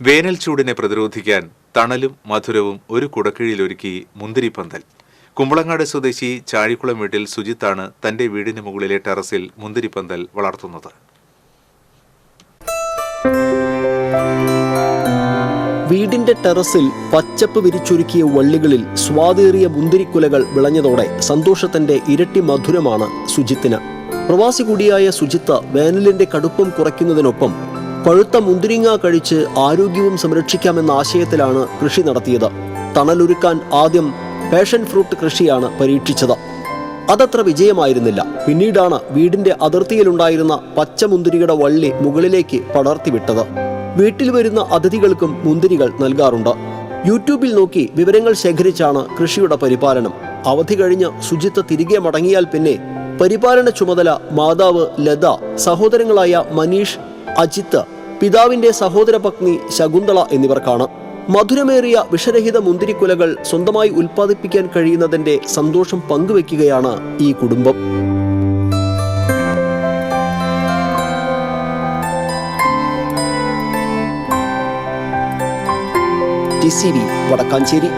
വേനൽ ചൂടിനെ പ്രതിരോധിക്കാൻ തണലും മധുരവും ഒരു കുടക്കീഴിലൊരുക്കി മുന്തിരിപ്പന്തൽ കുമ്പളങ്ങാട് സ്വദേശി ചാഴിക്കുളം വീട്ടിൽ സുജിത്താണ് തന്റെ വീടിന് മുകളിലെ ടെറസിൽ മുന്തിരിപ്പന്തൽ വളർത്തുന്നത്. വീടിന്റെ ടെറസിൽ പച്ചപ്പ് വിരിച്ചൊരുക്കിയ വള്ളികളിൽ സ്വാതേറിയ മുന്തിരിക്കുലകൾ വിളഞ്ഞതോടെ സന്തോഷത്തിന്റെ ഇരട്ടി മധുരമാണ് സുജിത്തിന്. പ്രവാസി കൂടിയായ സുജിത്ത് വേനലിന്റെ കടുപ്പം കുറയ്ക്കുന്നതിനൊപ്പം പഴുത്ത മുന്തിരിങ്ങ കഴിച്ച് ആരോഗ്യവും സംരക്ഷിക്കാമെന്ന ആശയത്തിലാണ് കൃഷി നടത്തിയത്. തണലൊരുക്കാൻ ആദ്യം പാഷൻ ഫ്രൂട്ട് കൃഷിയാണ് പരീക്ഷിച്ചത്. അതത്ര വിജയമായിരുന്നില്ല. പിന്നീടാണ് വീടിന്റെ അതിർത്തിയിലുണ്ടായിരുന്ന പച്ചമുന്തിരിയുടെ വള്ളി മുകളിലേക്ക് പടർത്തിവിട്ടത്. വീട്ടിൽ വരുന്ന അതിഥികൾക്കും മുന്തിരികൾ നൽകാറുണ്ട്. യൂട്യൂബിൽ നോക്കി വിവരങ്ങൾ ശേഖരിച്ചാണ് കൃഷിയുടെ പരിപാലനം. അവധി കഴിഞ്ഞ് ശുചിത്വ തിരികെ മടങ്ങിയാൽ പിന്നെ പരിപാലന ചുമതല മാതാവ് ലത സഹോദരങ്ങളായ മനീഷ് അജിത്ത് പിതാവിന്റെ സഹോദര പത്നി ശകുന്തള എന്നിവർക്കാണ്. മധുരമേറിയ വിഷരഹിത മുന്തിരിക്കുലകൾ സ്വന്തമായി ഉൽപ്പാദിപ്പിക്കാൻ കഴിയുന്നതിന്റെ സന്തോഷം പങ്കുവെക്കുകയാണ് ഈ കുടുംബം. T C V Vadakkanchery.